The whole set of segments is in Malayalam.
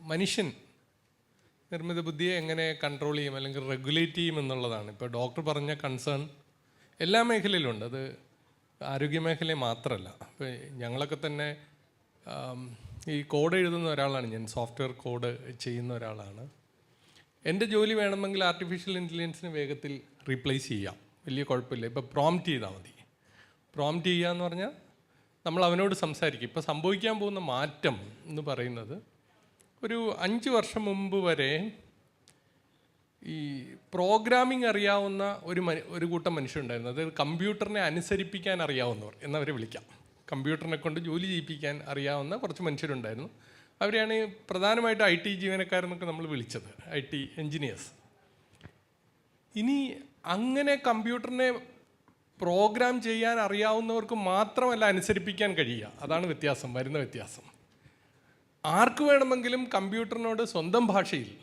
മനുഷ്യൻ നിർമ്മിത ബുദ്ധിയെ എങ്ങനെ കൺട്രോൾ ചെയ്യും അല്ലെങ്കിൽ റെഗുലേറ്റ് ചെയ്യും എന്നുള്ളതാണ്. ഇപ്പോൾ ഡോക്ടർ പറഞ്ഞ കൺസേൺ എല്ലാ മേഖലയിലുണ്ട്. അത് ആരോഗ്യ മേഖല മാത്രമല്ല. ഇപ്പോൾ ഞങ്ങളൊക്കെ തന്നെ ഈ കോഡ് എഴുതുന്ന ഒരാളാണ് ഞാൻ. സോഫ്റ്റ്വെയർ കോഡ് ചെയ്യുന്ന ഒരാളാണ്. എന്റെ ജോലി വേണമെങ്കിൽ ആർട്ടിഫിഷ്യൽ ഇന്റലിജൻസിന് വേഗത്തിൽ റീപ്ലേസ് ചെയ്യാം. വലിയ കുഴപ്പമില്ല. ഇപ്പോൾ പ്രോംപ്റ്റ് ചെയ്താൽ മതി. പ്രോംപ്റ്റ് ചെയ്യുക എന്ന് പറഞ്ഞാൽ നമ്മൾ അവനോട് സംസാരിക്കും. ഇപ്പോൾ സംഭവിക്കാൻ പോകുന്ന മാറ്റം എന്ന് പറയുന്നത് ഒരു അഞ്ച് വർഷം മുമ്പ് വരെ ഈ പ്രോഗ്രാമിംഗ് അറിയാവുന്ന ഒരു മനു ഒരു കൂട്ടം മനുഷ്യരുണ്ടായിരുന്നു. അതായത് കമ്പ്യൂട്ടറിനെ അനുസരിപ്പിക്കാൻ അറിയാവുന്നവർ എന്നവരെ വിളിക്കാം. കമ്പ്യൂട്ടറിനെ കൊണ്ട് ജോലി ചെയ്യിപ്പിക്കാൻ അറിയാവുന്ന കുറച്ച് മനുഷ്യരുണ്ടായിരുന്നു. അവരെയാണ് പ്രധാനമായിട്ടും ഐ ടി ജീവനക്കാരെന്നൊക്കെ നമ്മൾ വിളിച്ചത് ഐ ടി എൻജിനീയേഴ്സ്. ഇനി അങ്ങനെ കമ്പ്യൂട്ടറിനെ പ്രോഗ്രാം ചെയ്യാൻ അറിയാവുന്നവർക്ക് മാത്രമല്ല അനുസരിപ്പിക്കാൻ കഴിയുക. അതാണ് വ്യത്യാസം വരുന്ന വ്യത്യാസം. ആർക്ക് വേണമെങ്കിലും കമ്പ്യൂട്ടറിനോട് സ്വന്തം ഭാഷയിൽ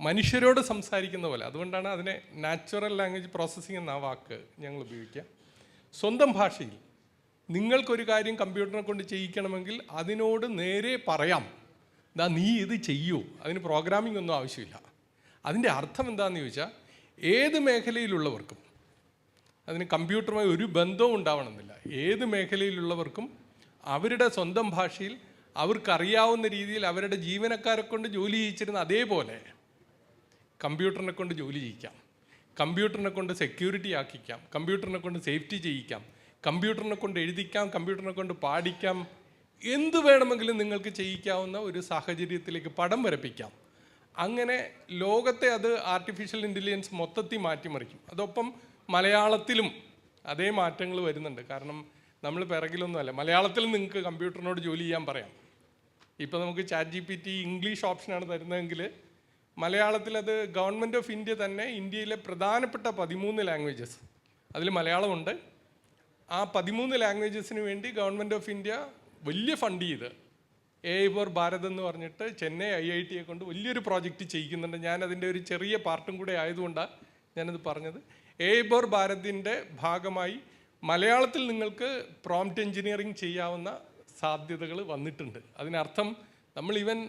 മനുഷ്യരോട് സംസാരിക്കുന്ന പോലെ. അതുകൊണ്ടാണ് അതിനെ നാച്ചുറൽ ലാംഗ്വേജ് പ്രോസസ്സിംഗ് എന്ന വാക്ക് ഞങ്ങൾ ഉപയോഗിക്കുക. സ്വന്തം ഭാഷയിൽ നിങ്ങൾക്കൊരു കാര്യം കമ്പ്യൂട്ടറിനെ കൊണ്ട് ചെയ്യിക്കണമെങ്കിൽ അതിനോട് നേരെ പറയാം. ദാ നീ ഇത് ചെയ്യൂ. അതിന് പ്രോഗ്രാമിംഗ് ഒന്നും ആവശ്യമില്ല. അതിന്റെ അർത്ഥം എന്താണെന്ന് ചോദിച്ചാൽ ഏത് മേഖലയിലുള്ളവർക്കും അതിന് കമ്പ്യൂട്ടറുമായി ഒരു ബന്ധവും ഉണ്ടാവണമെന്നില്ല. ഏത് മേഖലയിലുള്ളവർക്കും അവരുടെ സ്വന്തം ഭാഷയിൽ അവർക്കറിയാവുന്ന രീതിയിൽ അവരുടെ ജീവനക്കാരെ കൊണ്ട് ജോലി ചെയ്യിച്ചിരുന്ന അതേപോലെ കമ്പ്യൂട്ടറിനെ കൊണ്ട് ജോലി ചെയ്യിക്കാം. കമ്പ്യൂട്ടറിനെ കൊണ്ട് സെക്യൂരിറ്റി ആക്കിക്കാം. കമ്പ്യൂട്ടറിനെ കൊണ്ട് സേഫ്റ്റി ചെയ്യിക്കാം. കമ്പ്യൂട്ടറിനെ കൊണ്ട് എഴുതിക്കാം. കമ്പ്യൂട്ടറിനെ കൊണ്ട് പാടിക്കാം. എന്ത് വേണമെങ്കിലും നിങ്ങൾക്ക് ചെയ്യിക്കാവുന്ന ഒരു സാഹചര്യത്തിലേക്ക് പടം വരപ്പിക്കാം. അങ്ങനെ ലോകത്തെ അത് ആർട്ടിഫിഷ്യൽ ഇന്റലിജൻസ് മൊത്തത്തിൽ മാറ്റിമറിക്കും. അതൊപ്പം മലയാളത്തിലും അതേ മാറ്റങ്ങൾ വരുന്നുണ്ട്. കാരണം നമ്മൾ പിറകിലൊന്നുമല്ല. മലയാളത്തിലും നിങ്ങൾക്ക് കമ്പ്യൂട്ടറിനോട് ജോലി ചെയ്യാൻ പറയാം. ഇപ്പോൾ നമുക്ക് chat G P T English ഓപ്ഷനാണ് തരുന്നതെങ്കിൽ മലയാളത്തിൽ അത് ഗവൺമെന്റ് ഓഫ് ഇന്ത്യ തന്നെ ഇന്ത്യയിലെ പ്രധാനപ്പെട്ട പതിമൂന്ന് ലാംഗ്വേജസ് അതിൽ മലയാളമുണ്ട് ആ പതിമൂന്ന് ലാംഗ്വേജസിന് വേണ്ടി ഗവൺമെന്റ് ഓഫ് ഇന്ത്യ വലിയ ഫണ്ട് ചെയ്ത് എ ഐ ഫോർ ഭാരത് എന്ന് പറഞ്ഞിട്ട് ചെന്നൈ ഐ ഐ ടിയെ കൊണ്ട് വലിയൊരു പ്രോജക്റ്റ് ചെയ്യിക്കുന്നുണ്ട്. ഞാൻ അതിന്റെ ഒരു ചെറിയ പാർട്ടും കൂടെ ആയതുകൊണ്ടാണ് ഞാനത് പറഞ്ഞത്. എ ഐ ഫോർ ഭാരതിന്റെ ഭാഗമായി മലയാളത്തിൽ നിങ്ങൾക്ക് പ്രോംപ്റ്റ് എഞ്ചിനീയറിംഗ് ചെയ്യാവുന്ന സാധ്യതകൾ വന്നിട്ടുണ്ട്. അതിനർത്ഥം നമ്മൾ ഇവൻ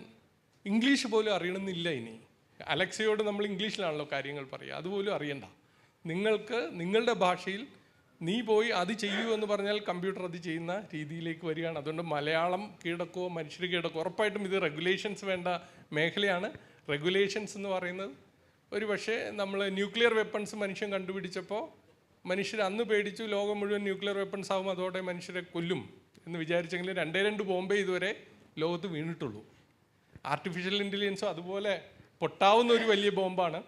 ഇംഗ്ലീഷ് പോലും അറിയണമെന്നില്ല ഇനി. അലക്സയോട് നമ്മൾ ഇംഗ്ലീഷിലാണല്ലോ കാര്യങ്ങൾ പറയുക. അതുപോലും അറിയണ്ട. നിങ്ങൾക്ക് നിങ്ങളുടെ ഭാഷയിൽ നീ പോയി അത് ചെയ്യൂ എന്ന് പറഞ്ഞാൽ കമ്പ്യൂട്ടർ അത് ചെയ്യുന്ന രീതിയിലേക്ക് വരികയാണ്. അതുകൊണ്ട് മലയാളം കീഴടക്കോ മനുഷ്യർ കീഴടക്കോ ഉറപ്പായിട്ടും ഇത് റെഗുലേഷൻസ് വേണ്ട മേഖലയാണ്. റെഗുലേഷൻസ് എന്ന് പറയുന്നത് ഒരു പക്ഷേ നമ്മൾ ന്യൂക്ലിയർ വെപ്പൺസ് മനുഷ്യൻ കണ്ടുപിടിച്ചപ്പോൾ മനുഷ്യർ അന്ന് പേടിച്ചു ലോകം മുഴുവൻ ന്യൂക്ലിയർ വെപ്പൺസ് ആവും അതോടെ മനുഷ്യരെ കൊല്ലും എന്ന് വിചാരിച്ചെങ്കിൽ രണ്ടേ രണ്ട് ബോംബെ ഇതുവരെ ലോകത്ത് വീണിട്ടുള്ളൂ. ആർട്ടിഫിഷ്യൽ ഇന്റലിജൻസും അതുപോലെ പൊട്ടാവുന്ന ഒരു വലിയ ബോംബാണ്.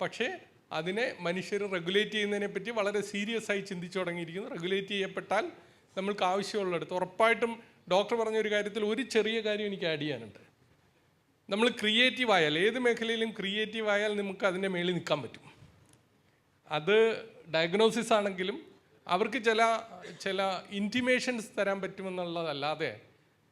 പക്ഷേ അതിനെ മനുഷ്യർ റെഗുലേറ്റ് ചെയ്യുന്നതിനെ പറ്റി വളരെ സീരിയസ് ആയി ചിന്തിച്ചു തുടങ്ങിയിരിക്കുന്നു. റെഗുലേറ്റ് ചെയ്യപ്പെട്ടാൽ നമ്മൾക്ക് ആവശ്യമുള്ളിടത്ത്. ഉറപ്പായിട്ടും ഡോക്ടർ പറഞ്ഞ ഒരു കാര്യത്തിൽ ഒരു ചെറിയ കാര്യം എനിക്ക് ആഡ് ചെയ്യാനുണ്ട്. നമ്മൾ ക്രിയേറ്റീവ് ആയാൽ ഏത് മേഖലയിലും ക്രിയേറ്റീവ് ആയാൽ നമുക്ക് അതിന്റെ മേളിൽ നിൽക്കാൻ പറ്റും. അത് ഡയഗ്നോസിസ് ആണെങ്കിലും അവർക്ക് ചില ചില ഇന്റിമേഷൻസ് തരാൻ പറ്റുമെന്നുള്ളതല്ലാതെ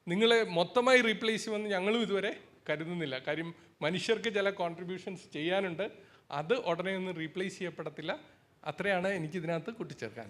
നിങ്ങളെ മൊത്തമായി റീപ്ലേസ് ചെയ്യുമെന്ന് ഞങ്ങളും ഇതുവരെ കരുതുന്നില്ല. കാര്യം മനുഷ്യർക്ക് ചില കോൺട്രിബ്യൂഷൻസ് ചെയ്യാനുണ്ട്. അത് ഉടനെ ഒന്നും റീപ്ലേസ് ചെയ്യപ്പെടത്തില്ല. അത്രയാണ് എനിക്കിതിനകത്ത് കൂട്ടിച്ചേർക്കാൻ.